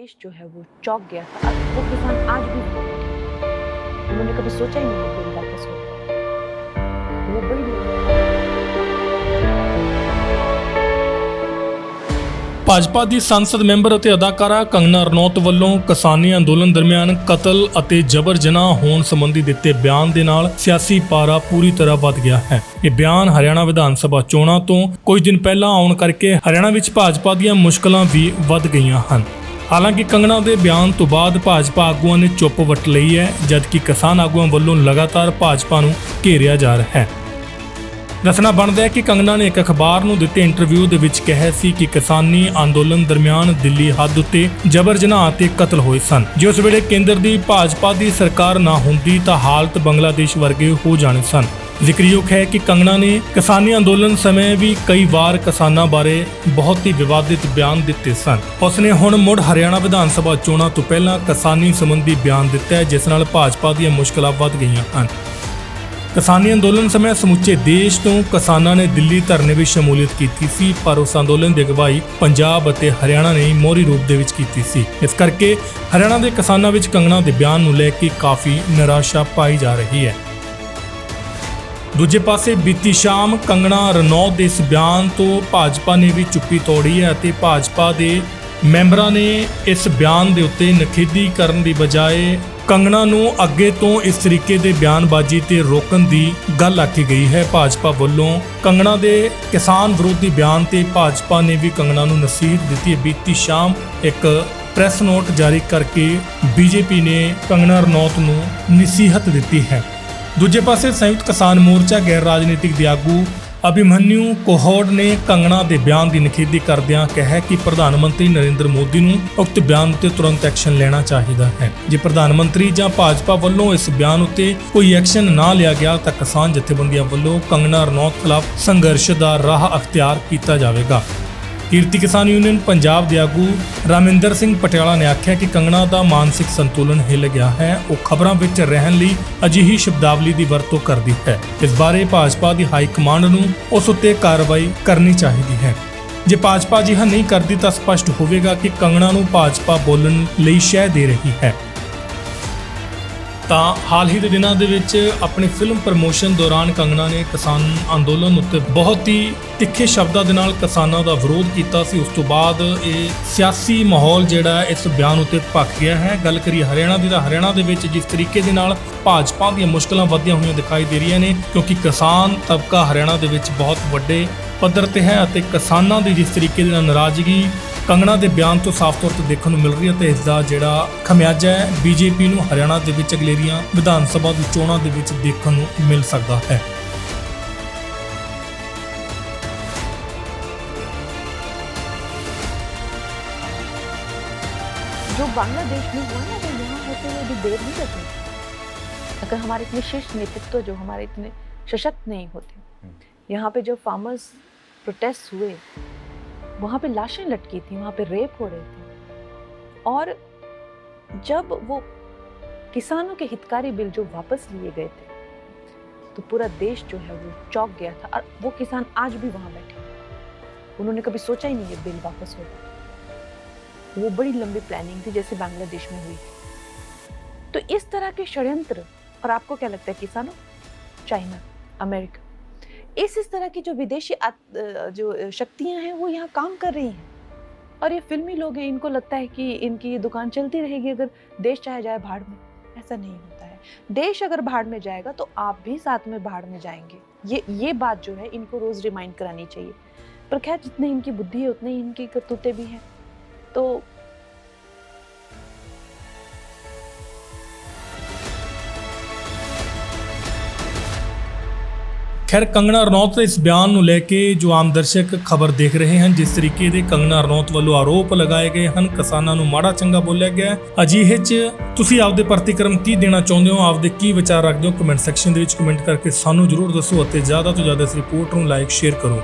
देश जो है वो चौंक गया था और वो किसान आज भी वहाँ बैठे हैं। उन्होंने कभी सोचा ही नहीं कि बिल वापस होगा वो बड़ी ਭਾਜਪਾ ਦੀ ਸੰਸਦ ਮੈਂਬਰ ਅਤੇ ਅਦਾਕਾਰਾ ਕੰਗਨਾ ਰਣੌਤ ਵੱਲੋਂ ਕਿਸਾਨੀ ਅੰਦੋਲਨ ਦਰਮਿਆਨ ਕਤਲ ਅਤੇ ਜਬਰ ਜਨਾਹ ਹੋਣ ਸੰਬੰਧੀ ਦਿੱਤੇ ਬਿਆਨ ਦੇ ਨਾਲ ਸਿਆਸੀ ਪਾਰਾ ਪੂਰੀ ਤਰ੍ਹਾਂ ਵੱਧ ਗਿਆ ਹੈ ਇਹ ਬਿਆਨ ਹਰਿਆਣਾ ਵਿਧਾਨ ਸਭਾ ਚੋਣਾਂ ਤੋਂ ਕੁਝ ਦਿਨ ਪਹਿਲਾਂ ਆਉਣ ਕਰਕੇ ਹਰਿਆਣਾ ਵਿੱਚ ਭਾਜਪਾ ਦੀਆਂ ਮੁਸ਼ਕਲਾਂ ਵੀ ਵੱਧ ਗਈਆਂ ਹਨ ਹਾਲਾਂਕਿ ਕੰਗਣਾ ਦੇ ਬਿਆਨ ਤੋਂ ਬਾਅਦ ਭਾਜਪਾ ਆਗੂਆਂ ਨੇ ਚੁੱਪ ਵੱਟ ਲਈ ਹੈ, ਜਦਕਿ ਕਿਸਾਨ ਆਗੂਆਂ ਵੱਲੋਂ ਲਗਾਤਾਰ ਭਾਜਪਾ ਨੂੰ ਘੇਰਿਆ ਜਾ ਰਿਹਾ ਹੈ। ਦੱਸਣਾ ਬਣਦਾ ਹੈ ਕਿ ਕੰਗਨਾ ਨੇ ਇੱਕ ਅਖਬਾਰ ਨੂੰ ਦਿੱਤੇ ਇੰਟਰਵਿਊ ਦੇ ਵਿੱਚ ਕਿਹਾ ਸੀ ਕਿ ਕਿਸਾਨੀ ਅੰਦੋਲਨ ਦਰਮਿਆਨ ਦਿੱਲੀ ਹੱਦ ਉੱਤੇ ਜਬਰ ਜਨਾਹ ਤੇ ਕਤਲ ਹੋਏ ਸਨ। ਜੇ ਉਸ ਵੇਲੇ ਕੇਂਦਰ ਦੀ ਭਾਜਪਾ ਦੀ ਸਰਕਾਰ ਨਾ ਹੁੰਦੀ ਤਾਂ ਹਾਲਤ ਬੰਗਲਾਦੇਸ਼ ਵਰਗੇ ਹੋ ਜਾਣੇ ਸਨ। ਜ਼ਿਕਰਯੋਗ ਹੈ ਕਿ ਕੰਗਣਾ ਨੇ ਕਿਸਾਨੀ ਅੰਦੋਲਨ ਸਮੇਂ ਵੀ ਕਈ ਵਾਰ ਕਿਸਾਨਾਂ ਬਾਰੇ ਬਹੁਤ ਹੀ ਵਿਵਾਦਿਤ ਬਿਆਨ ਦਿੱਤੇ ਸਨ। ਉਸਨੇ ਹੁਣ ਮੁੜ ਹਰਿਆਣਾ ਵਿਧਾਨ ਸਭਾ ਚੋਣਾਂ ਤੋਂ ਪਹਿਲਾਂ ਕਿਸਾਨੀ ਸੰਬੰਧੀ ਬਿਆਨ ਦਿੱਤਾ ਹੈ, ਜਿਸ ਨਾਲ ਭਾਜਪਾ ਦੀਆਂ ਮੁਸ਼ਕਲਾਂ ਵੱਧ ਗਈਆਂ ਹਨ। ਕਿਸਾਨੀ ਅੰਦੋਲਨ ਸਮੇਂ ਸਮੁੱਚੇ ਦੇਸ਼ ਤੋਂ ਕਿਸਾਨਾਂ ਨੇ ਦਿੱਲੀ ਧਰਨੇ ਵਿੱਚ ਸ਼ਮੂਲੀਅਤ ਕੀਤੀ ਸੀ, ਪਰ ਉਸ ਅੰਦੋਲਨ ਦੀ ਅਗਵਾਈ ਪੰਜਾਬ ਅਤੇ ਹਰਿਆਣਾ ਨੇ ਮੋਹਰੀ ਰੂਪ ਦੇ ਵਿੱਚ ਕੀਤੀ ਸੀ। ਇਸ ਕਰਕੇ ਹਰਿਆਣਾ ਦੇ ਕਿਸਾਨਾਂ ਵਿੱਚ ਕੰਗਣਾ ਦੇ ਬਿਆਨ ਨੂੰ ਲੈ ਕੇ ਕਾਫੀ ਨਿਰਾਸ਼ਾ ਪਾਈ ਜਾ ਰਹੀ ਹੈ। ਦੂਜੇ ਪਾਸੇ ਬੀਤੀ ਸ਼ਾਮ ਕੰਗਣਾ ਰਣੌਤ ਦੇ ਇਸ ਬਿਆਨ ਤੋਂ ਭਾਜਪਾ ਨੇ ਵੀ ਚੁੱਪੀ ਤੋੜੀ ਹੈ ਅਤੇ ਭਾਜਪਾ ਦੇ ਮੈਂਬਰਾਂ ਨੇ ਇਸ ਬਿਆਨ ਦੇ ਉੱਤੇ ਨਖੇਦੀ ਕਰਨ ਦੀ ਬਜਾਏ ਕੰਗਣਾ ਨੂੰ ਅੱਗੇ ਤੋਂ ਇਸ ਤਰੀਕੇ ਦੇ ਬਿਆਨਬਾਜ਼ੀ ਤੇ ਰੋਕਣ ਦੀ ਗੱਲ ਆਖੀ ਗਈ ਹੈ। ਭਾਜਪਾ ਵੱਲੋਂ ਕੰਗਣਾ ਦੇ ਕਿਸਾਨ ਵਿਰੋਧੀ ਬਿਆਨ ਤੇ ਭਾਜਪਾ ਨੇ ਵੀ ਕੰਗਣਾ ਨੂੰ ਨਸੀਹਤ ਦਿੱਤੀ ਹੈ। ਬੀਤੀ ਸ਼ਾਮ ਇੱਕ ਪ੍ਰੈਸ ਨੋਟ ਜਾਰੀ ਕਰਕੇ ਬੀਜੇਪੀ ਨੇ ਕੰਗਣਾ ਰਣੌਤ ਨੂੰ ਨਸੀਹਤ ਦਿੱਤੀ ਹੈ। ਦੂਜੇ ਪਾਸੇ ਸੰਯੁਕਤ ਕਿਸਾਨ ਮੋਰਚਾ ਗੈਰ ਰਾਜਨੀਤਿਕ ਦੇ ਆਗੂ ਅਭਿਮਨਿਊ ਕੋਹੜ ਨੇ ਕੰਗਣਾ ਦੇ ਬਿਆਨ ਦੀ ਨਿਖੇਧੀ ਕਰਦਿਆਂ ਕਿਹਾ ਕਿ ਪ੍ਰਧਾਨ ਮੰਤਰੀ ਨਰਿੰਦਰ ਮੋਦੀ ਨੂੰ ਉਕਤ ਬਿਆਨ ਉੱਤੇ ਤੁਰੰਤ ਐਕਸ਼ਨ ਲੈਣਾ ਚਾਹੀਦਾ ਹੈ। ਜੇ ਪ੍ਰਧਾਨ ਮੰਤਰੀ ਜਾਂ ਭਾਜਪਾ ਵੱਲੋਂ ਇਸ ਬਿਆਨ ਉੱਤੇ ਕੋਈ ਐਕਸ਼ਨ ਨਾ ਲਿਆ ਗਿਆ ਤਾਂ ਕਿਸਾਨ ਜਥੇਬੰਦੀਆਂ ਵੱਲੋਂ ਕੰਗਣਾ ਰਣੌਤ ਖਿਲਾਫ ਸੰਘਰਸ਼ ਦਾ ਰਾਹ ਅਖਤਿਆਰ ਕੀਤਾ ਜਾਵੇਗਾ। ਕਿਰਤੀ ਕਿਸਾਨ ਯੂਨੀਅਨ ਪੰਜਾਬ ਦੇ ਆਗੂ ਰਾਮਿੰਦਰ ਸਿੰਘ ਪਟਿਆਲਾ ਨੇ ਆਖਿਆ ਕਿ ਕੰਗਣਾ ਦਾ ਮਾਨਸਿਕ ਸੰਤੁਲਨ ਹਿੱਲ ਗਿਆ ਹੈ। ਉਹ ਖਬਰਾਂ ਵਿੱਚ ਰਹਿਣ ਲਈ ਅਜਿਹੀ ਸ਼ਬਦਾਵਲੀ ਦੀ ਵਰਤੋਂ ਕਰਦੀ ਹੈ। ਇਸ ਬਾਰੇ ਭਾਜਪਾ ਦੀ ਹਾਈ ਕਮਾਂਡ ਨੂੰ ਉਸ ਉੱਤੇ ਕਾਰਵਾਈ ਕਰਨੀ ਚਾਹੀਦੀ ਹੈ। ਜੇ ਭਾਜਪਾ ਅਜਿਹਾ ਨਹੀਂ ਕਰਦੀ ਤਾਂ ਸਪਸ਼ਟ ਹੋਵੇਗਾ ਕਿ ਕੰਗਣਾ ਨੂੰ ਭਾਜਪਾ ਬੋਲਣ ਲਈ ਸ਼ਹਿ ਦੇ ਰਹੀ ਹੈ। ਤਾਂ ਹਾਲ ਹੀ ਦੇ ਦਿਨਾਂ ਦੇ ਵਿੱਚ ਆਪਣੀ ਫਿਲਮ ਪ੍ਰਮੋਸ਼ਨ ਦੌਰਾਨ ਕੰਗਣਾ ਨੇ ਕਿਸਾਨ ਅੰਦੋਲਨ ਉੱਤੇ ਬਹੁਤ ਹੀ ਤਿੱਖੇ ਸ਼ਬਦਾਂ ਦੇ ਨਾਲ ਕਿਸਾਨਾਂ ਦਾ ਵਿਰੋਧ ਕੀਤਾ ਸੀ। ਉਸ ਤੋਂ ਬਾਅਦ ਇਹ ਸਿਆਸੀ ਮਾਹੌਲ ਜਿਹੜਾ ਇਸ ਬਿਆਨ ਉੱਤੇ ਭਖ ਗਿਆ ਹੈ। ਗੱਲ ਕਰੀ ਹਰਿਆਣਾ ਦੀ ਤਾਂ ਹਰਿਆਣਾ ਦੇ ਵਿੱਚ ਜਿਸ ਤਰੀਕੇ ਦੇ ਨਾਲ ਭਾਜਪਾ ਦੀਆਂ ਮੁਸ਼ਕਲਾਂ ਵਧੀਆਂ ਹੋਈਆਂ ਦਿਖਾਈ ਦੇ ਰਹੀਆਂ ਨੇ, ਕਿਉਂਕਿ ਕਿਸਾਨ ਤਬਕਾ ਹਰਿਆਣਾ ਦੇ ਵਿੱਚ ਬਹੁਤ ਵੱਡੇ ਪੱਧਰ ਤੇ ਹੈ ਅਤੇ ਕਿਸਾਨਾਂ ਦੀ ਜਿਸ ਤਰੀਕੇ ਦੇ ਨਾਲ ਨਾਰਾਜ਼ਗੀ ਕੰਗਣਾ ਦੇ ਬਿਆਨ ਤੋਂ ਸਾਫ਼ ਤੌਰ ਤੇ ਦੇਖਣ ਨੂੰ ਮਿਲ ਰਹੀ ਹੈ ਤੇ ਇਸ ਦਾ ਜਿਹੜਾ ਖਮਿਆਜਾ ਹੈ ਬੀਜੇਪੀ ਨੂੰ ਹਰਿਆਣਾ ਦੇ ਵਿੱਚ ਅਗਲੇਰੀਆਂ ਵਿਧਾਨ ਸਭਾ ਦੀ ਚੋਣਾਂ ਦੇ ਵਿੱਚ ਦੇਖਣ ਨੂੰ ਮਿਲ ਸਕਦਾ ਹੈ जो बांग्लादेश में हुआ ना वो यहाँ होते हुए भी देर नहीं लगती अगर हमारे इतने शीर्ष नेतृत्व जो हमारे इतने सशक्त नहीं होते यहाँ पे जो फार्मर्स प्रोटेस्ट हुए वहाँ पे लाशें लटकी थी, वहाँ पे रेप हो रहे थे। और जब वो किसानों के हितकारी बिल जो वापस लिए गए थे तो पूरा देश जो है वो चौंक गया था और वो किसान आज भी वहाँ बैठे। उन्होंने कभी सोचा ही नहीं ये बिल वापस होगा। वो बड़ी लंबी प्लानिंग थी, जैसे बांग्लादेश में हुई तो इस तरह के षड्यंत्र, और आपको क्या लगता है किसानों? China, America. इस इस तरह की जो विदेशी जो शक्तियाँ हैं, वो यहाँ काम कर रही हैं। और ये फिल्मी लोग हैं, इनको लगता है कि इनकी ये दुकान चलती रहेगी अगर देश चाहे जाए भाड़ में। ऐसा नहीं होता है। देश अगर भाड़ में जाएगा तो आप भी साथ में भाड़ में जाएँगे। ये ये बात जो है, इनको रोज रिमाइंड करानी चाहिए। पर खैर, जितनी इनकी बुद्धि है, उतनी इनकी करतूतें भी हैं। तो ਖੈਰ, ਕੰਗਣਾ ਰਣੌਤ ਦੇ ਇਸ ਬਿਆਨ ਨੂੰ ਲੈ ਕੇ ਜੋ ਆਮ ਦਰਸ਼ਕ ਖਬਰ ਦੇਖ ਰਹੇ ਹਨ, ਜਿਸ ਤਰੀਕੇ ਦੇ ਕੰਗਣਾ ਰਣੌਤ ਵੱਲੋਂ ਆਰੋਪ ਲਗਾਏ ਗਏ ਹਨ, ਕਿਸਾਨਾਂ ਨੂੰ ਮਾੜਾ ਚੰਗਾ ਬੋਲਿਆ ਗਿਆ ਅਜਿਹੇ 'ਚ ਤੁਸੀਂ ਆਪਦੇ ਪ੍ਰਤੀਕਰਮ ਕੀ ਦੇਣਾ ਚਾਹੁੰਦੇ ਹੋ? ਆਪਦੇ ਕੀ ਵਿਚਾਰ ਰੱਖਦੇ ਹੋ? ਕਮੈਂਟ ਸੈਕਸ਼ਨ ਦੇ ਵਿੱਚ ਕਮੈਂਟ ਕਰਕੇ ਸਾਨੂੰ ਜਰੂਰ ਦੱਸੋ ਅਤੇ ਜ਼ਿਆਦਾ ਤੋਂ ਜ਼ਿਆਦਾ ਇਸ ਰਿਪੋਰਟ ਨੂੰ ਲਾਈਕ, ਸ਼ੇਅਰ ਕਰੋ।